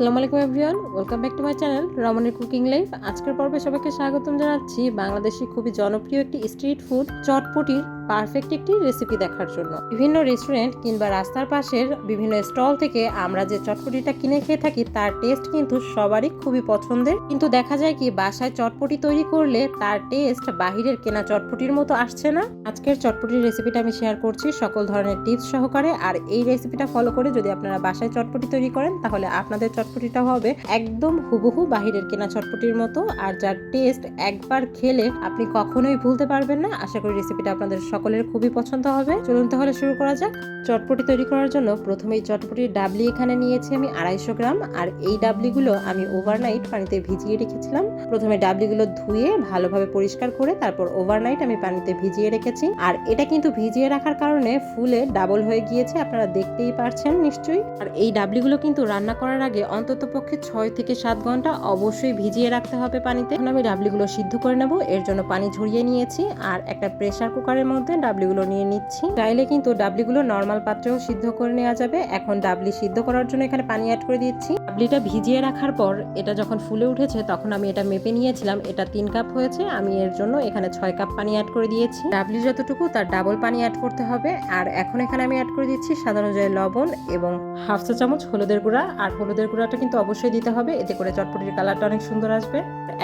আসসালামু আলাইকুম, everyone. Welcome back to my channel রমনের cooking life. আজকের পর্বে সবাইকে স্বাগতম জানাচ্ছি। বাংলাদেশে খুবই জনপ্রিয় একটি স্ট্রিট ফুড চটপটির পারফেক্ট একটি রেসিপি দেখার জন্য। বিভিন্ন রেস্টুরেন্ট কিংবা রাস্তার পাশের বিভিন্ন স্টল থেকে আমরা যে চটপটিটা কিনে খেয়ে থাকি, তার টেস্ট কিন্তু সবারই খুবই পছন্দের। কিন্তু দেখা যায় কি, বাসায় চটপটি তৈরি করলে তার টেস্ট বাহিরের কেনা চটপটির মতো আসছে না। আজকের চটপটির রেসিপিটা আমি শেয়ার করছি সকল ধরনের টিপস সহকারে। আর এই রেসিপিটা ফলো করে যদি আপনারা বাসায় চটপটি তৈরি করেন, তাহলে আপনাদের চটপটিটা হবে একদম হুবহু বাহিরের কেনা চটপটির মতো। আর যার টেস্ট একবার খেলে আপনি কখনোই ভুলতে পারবেন না। আশা করি রেসিপিটা আপনাদের সকলের খুবই পছন্দ হবে। চলুন তাহলে শুরু করা যাক। চটপটি তৈরি করার জন্য প্রথমেই চটপটির ডাবলি এখানে নিয়েছি আমি আড়াইশো গ্রাম। আর এই ডাবলিগুলো আমি ওভারনাইট পানিতে ভিজিয়ে রেখেছিলাম। প্রথমে ডাবলিগুলো ধুয়ে ভালোভাবে পরিষ্কার করে তারপর ওভারনাইট আমি পানিতে ভিজিয়ে রেখেছি। আর এটা কিন্তু ভিজিয়ে রাখার কারণে ফুলে ডাবল হয়ে গিয়েছে, আপনারা দেখতেই পারছেন নিশ্চয়ই। আর এই ডাবলিগুলো কিন্তু রান্না করার আগে অন্তত পক্ষে ছয় থেকে সাত ঘণ্টা অবশ্যই ভিজিয়ে রাখতে হবে পানিতে। এখন আমি ডাবলিগুলো সিদ্ধ করে নেব, এর জন্য পানি ঝরিয়ে নিয়েছি। আর একটা প্রেসার কুকারের মধ্যে ডাবলিগুলো নিয়ে নিচ্ছি। চাইলে কিন্তু ডাবলিগুলো নর্মাল পাত্রেও সিদ্ধ করে নেওয়া যাবে। এখন ডাবলি সিদ্ধ করার জন্য এখানে পানি অ্যাড করে দিচ্ছি। ডাবলিটা ভিজিয়ে রাখার পর এটা যখন ফুলে উঠেছে তখন আমি এটা মেপে নিয়েছিলাম। এটা তিন কাপ হয়েছে। আমি এর জন্য এখানে ছয় কাপ পানি অ্যাড করে দিয়েছি। ডাবলি যতটুকু তার ডাবল পানি অ্যাড করতে হবে। আর এখন এখানে আমি অ্যাড করে দিচ্ছি সাধারণ অনুযায়ী লবণ এবং হাফ চা চামচ হলুদের গুঁড়া। আর হলুদের গুঁড়াটা কিন্তু অবশ্যই দিতে হবে। এতে করে চটপটির কালারটা অনেক সুন্দর আসবে।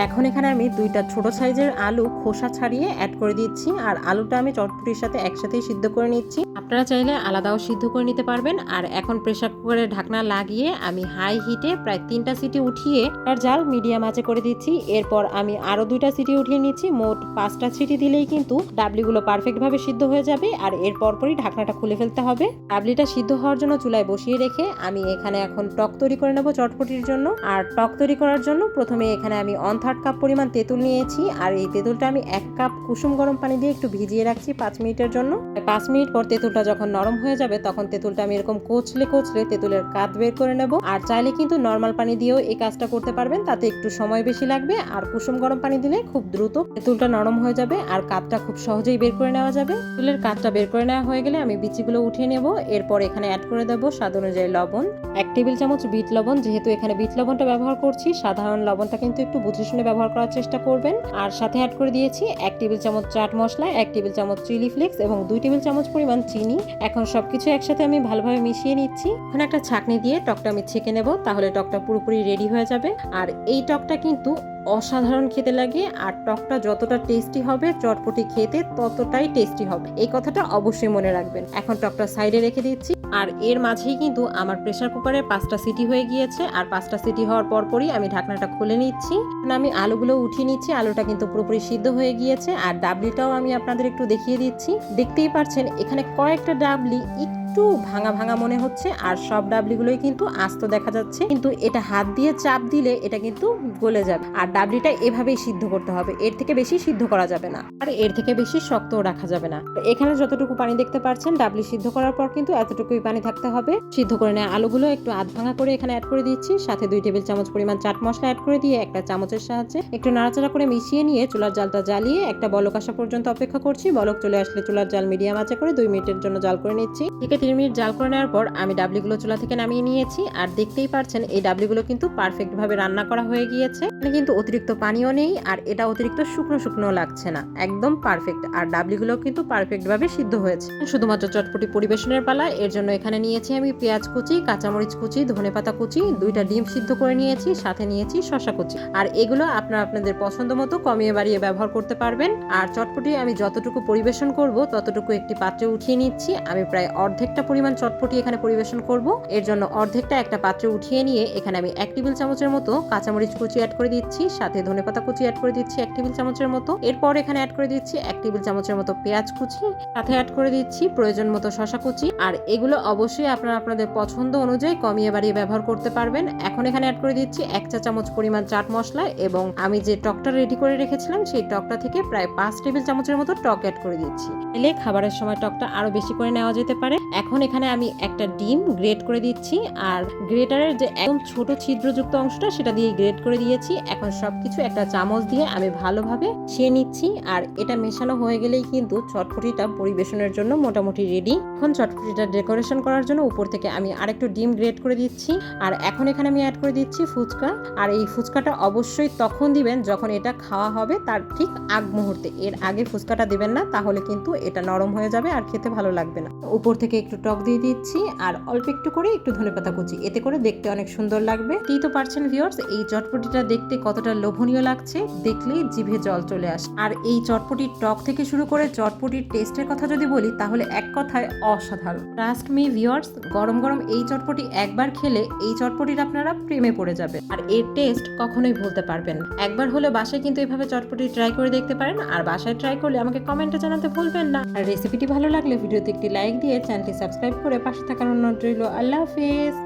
এখন এখানে আমি দুইটা ছোট সাইজের আলু খোসা ছাড়িয়ে অ্যাড করে দিচ্ছি, আর আলুটা আমি চটপটির সাথে একসাথেই সিদ্ধ করে নিচ্ছি। আপনারা চাইলে আলাদাও সিদ্ধ করে নিতে পারবেন। আর এখন প্রেসার কুকারে ঢাকনা লাগিয়ে আমি হাই হিটে প্রায় তিনটা সিটি উঠিয়ে আর জাল মিডিয়াম আঁচে করে দিচ্ছি। এরপর আমি আরও দুইটা সিটি উঠিয়ে নিচ্ছি। মোট পাঁচটা সিটি দিলেই কিন্তু ডাবলিগুলো পারফেক্ট ভাবে সিদ্ধ হয়ে যাবে। আর এর পরপরই ঢাকনাটা খুলে ফেলতে হবে। ডাবলিটা সিদ্ধ হওয়ার জন্য চুলায় বসিয়ে রেখে আমি এখানে এখন টক তৈরি করে নেব চটপটির জন্য। আর টক তৈরি করার জন্য প্রথমে এখানে আমি অন থার্ড কাপ পরিমাণ তেঁতুল নিয়েছি। আর এই তেঁতুলটা আমি এক কাপ কুসুম গরম পানি দিয়ে একটু ভিজিয়ে রাখছি পাঁচ মিনিটের জন্য। পাঁচ মিনিট পর তেঁতুলটা যখন নরম হয়ে যাবে, তখন তেঁতুলটা আমি এরকম কোচলে কোচলে তেঁতুলের কাত বের করে নেব। আর চাইলে কিন্তু নর্মাল পানি দিয়েও এই কাজটা করতে পারবেন। তাতে একটু সময় বেশি লাগবে। আর কুসুম গরম পানি দিলে খুব দ্রুত তেঁতুলটা নরম হয়ে যাবে আর কাতটা খুব সহজেই বের করে নেওয়া যাবে। তেঁতুলের কাতটা বের করে নেওয়া হয়ে গেলে আমি বিচিগুলো উঠিয়ে নেব। এরপর এখানে অ্যাড করে দেবো স্বাদ অনুযায়ী লবণ। এক টেবিল চামচ বিট লবণ, যেহেতু এখানে বিট লবণটা ব্যবহার করছি, সাধারণ লবণটা কিন্তু একটু বুঝে শুনে ব্যবহার করার চেষ্টা করবেন। আর সাথে অ্যাড করে দিয়েছি এক টেবিল চামচ চাট মশলা, এক টেবিল চামচ চিলি ফ্লেক্স এবং দুই টেবিল চামচ পরিমাণ চিনি। এখন সব কিছু একসাথে আমি ভালোভাবে মিশিয়ে নিচ্ছি। এখন একটা ছাঁকনি দিয়ে টকটা আমি ছেঁকে নেব, তাহলে টকটা পুরোপুরি রেডি হয়ে যাবে। আর এই টকটা কিন্তু অসাধারণ খেতে লাগে আর টকটা যতটা টেস্টি হবে, চটপটি খেতে ততটাই টেস্টি হবে। এই কথাটা অবশ্যই মনে রাখবেন। এখন টকটা সাইডে রেখে দিচ্ছি। আর এর মাঝেই কিন্তু আমার প্রেসার কুকারে পাঁচটা সিটি হয়ে গিয়েছে। আর পাঁচটা সিটি হওয়ার পরপরই আমি ঢাকনাটা খুলে নিচ্ছি। আমি আলুগুলো উঠিয়ে নিচ্ছি। আলুটা কিন্তু পুরোপুরি সিদ্ধ হয়ে গিয়েছে। আর ডাবলিটাও আমি আপনাদের একটু দেখিয়ে দিচ্ছি। দেখতেই পাচ্ছেন, এখানে কয়েকটা ডাবলি একটু ভাঙা ভাঙা মনে হচ্ছে, আর সব ডাবলিগুলোই কিন্তু আস্ত দেখা যাচ্ছে। কিন্তু এটা হাত দিয়ে চাপ দিলে এটা কিন্তু গলে যাবে। আর ডাবলিটা এভাবেই সিদ্ধ করতে হবে, এর থেকে বেশি সিদ্ধ করা যাবে না। আর এর থেকে বেশি শক্তও রাখা যাবে না। এখানে যতটুকু পানি দেখতে পাচ্ছেন ডাবলি সিদ্ধ করার পর কিন্তু এতটুকুই পানি থাকতে হবে। সিদ্ধ করে নেওয়া আলুগুলো একটু আধ ভাঙা করে এখানে অ্যাড করে দিচ্ছি। সাথে দুই টেবিল চামচ পরিমাণ চাট মশলা অ্যাড করে দিয়ে একটা চামচের সাহায্যে একটু নাড়াচাড়া করে মিশিয়ে নিয়ে চুলার জালটা জ্বালিয়ে একটা বলক আসা পর্যন্ত অপেক্ষা করছি। বলক চলে আসলে চুলার জাল মিডিয়াম আছে করে দুই মিনিটের জন্য জাল করে নিচ্ছি। থেকে তিন মিনিট জাল করে নেওয়ার পর আমি ডাবলিগুলো চুলা থেকে নামিয়ে নিয়েছি। আর দেখতেই পারছেন এই ডাবলিগুলো কিন্তু পারফেক্ট ভাবে রান্না করা হয়ে গিয়েছে। কিন্তু অতিরিক্ত পানিও নেই, আর এটা অতিরিক্ত শুকনো শুকনো লাগছে না। একদম পারফেক্ট আর ডাবলিগুলো কিন্তু পারফেক্ট ভাবে সিদ্ধ হয়েছে। শুধুমাত্র চটপটি পরিবেশনের পালা, এর জন্য এখানে নিয়েছি আমি পেঁয়াজ কুচি, কাঁচামরিচ কুচি ধনেপাতা কুচি, দুইটা ডিম সিদ্ধ করে নিয়েছি, সাথে নিয়েছি শশা কুচি। আর এগুলো আপনারা আপনাদের পছন্দ মতো কমিয়ে বাড়িয়ে ব্যবহার করতে পারবেন। আর চটপটি আমি যতটুকু পরিবেশন করব, ততটুকু একটি পাত্রে উঠিয়ে নিচ্ছি। আমি প্রায় অর্ধেকটা পরিমাণ চটপটি এখানে পরিবেশন করব। এর জন্য অর্ধেকটা একটা পাত্রে উঠিয়ে নিয়ে এখানে আমি এক টেবিল চামচের মতো কাঁচামরিচ কুচি অ্যাড করে দিচ্ছি, সাথে ধনেপাতা কুচি অ্যাড করে দিচ্ছি এক টেবিল চামচের মতো। এরপর এখানে অ্যাড করে দিচ্ছি এক টেবিল চামচের মতো পেঁয়াজ কুচি, সাথে অ্যাড করে দিচ্ছি প্রয়োজন মতো শশা কুচি। আর এগুলো অবশ্যই আপনারা আপনাদের পছন্দ অনুযায়ী কমিয়ে বাড়িয়ে ব্যবহার করতে পারবেন। এখন এখানে অ্যাড করে দিচ্ছি এক চা চামচ পরিমাণ চাট মশলা এবং আমি যে টকটা রেডি করে রেখেছিলাম সেই টকটা থেকে প্রায় পাঁচ টেবিল চামচের মতো টক অ্যাড করে দিচ্ছি। এলে খাবারের সময় টকটা আরও বেশি করে নেওয়া যেতে পারে। এখন এখানে আমি একটা ডিম গ্রেট করে দিচ্ছি, আর গ্রেটারের যে একদম ছোট ছিদ্রযুক্ত অংশটা সেটা দিয়ে গ্রেট করে দিয়েছি। এখন সব কিছু একটা চামচ দিয়ে আমি ভালোভাবে ছেয়ে নিচ্ছি, আর এটা মেশানো হয়ে গেলেই কিন্তু চটপটিটা পরিবেশনের জন্য মোটামুটি রেডি এখন চটপটিটা ডেকোরেশন করার জন্য উপর থেকে আমি আরেকটু ডিম গ্রেট করে দিচ্ছি, আর এখন এখানে আমি অ্যাড করে দিচ্ছি ফুচকা। আর এই ফুচকাটা অবশ্যই তখন দিবেন যখন এটা খাওয়া হবে তার ঠিক আগ মুহূর্তে। এর আগে ফুচকাটা দিবেন না, তাহলে কিন্তু এটা নরম হয়ে যাবে আর খেতে ভালো লাগবে না। উপর থেকে একটু টক দিয়ে দিচ্ছি আর অল্প একটু করে একটু ধনেপাতা কুচি। এতে করে দেখতে অনেক সুন্দর লাগবে। কি তো পারছেন ভিওর্স এই চটপটিটা দেখতে কতটা লোভনীয় লাগছে। দেখলেই জিভে জল চলে আসে। আর এই চটপটির টক থেকে শুরু করে চটপটির টেস্টের কথা যদি বলি, তাহলে এক কথায় অসাধারণ। ট্রাস্ট মি ভিউয়ার্স গরম গরম এই চটপটি একবার খেলে এই চটপটির আপনারা প্রেমে পড়ে যাবে আর এর টেস্ট কখনোই ভুলতে পারবেন একবার হলে বাসায় কিন্তু এভাবে চটপটি ট্রাই করে দেখতে পারেন। আর বাসায় ট্রাই করলে আমাকে কমেন্টে জানাতে ভুলবেন না। আর রেসিপিটি ভালো লাগলে ভিডিওতে একটি লাইক দিয়ে চ্যানেলটি সাবস্ক্রাইব করে পাশে থাকার অনুরোধ রইল। আল্লাহ হাফিজ।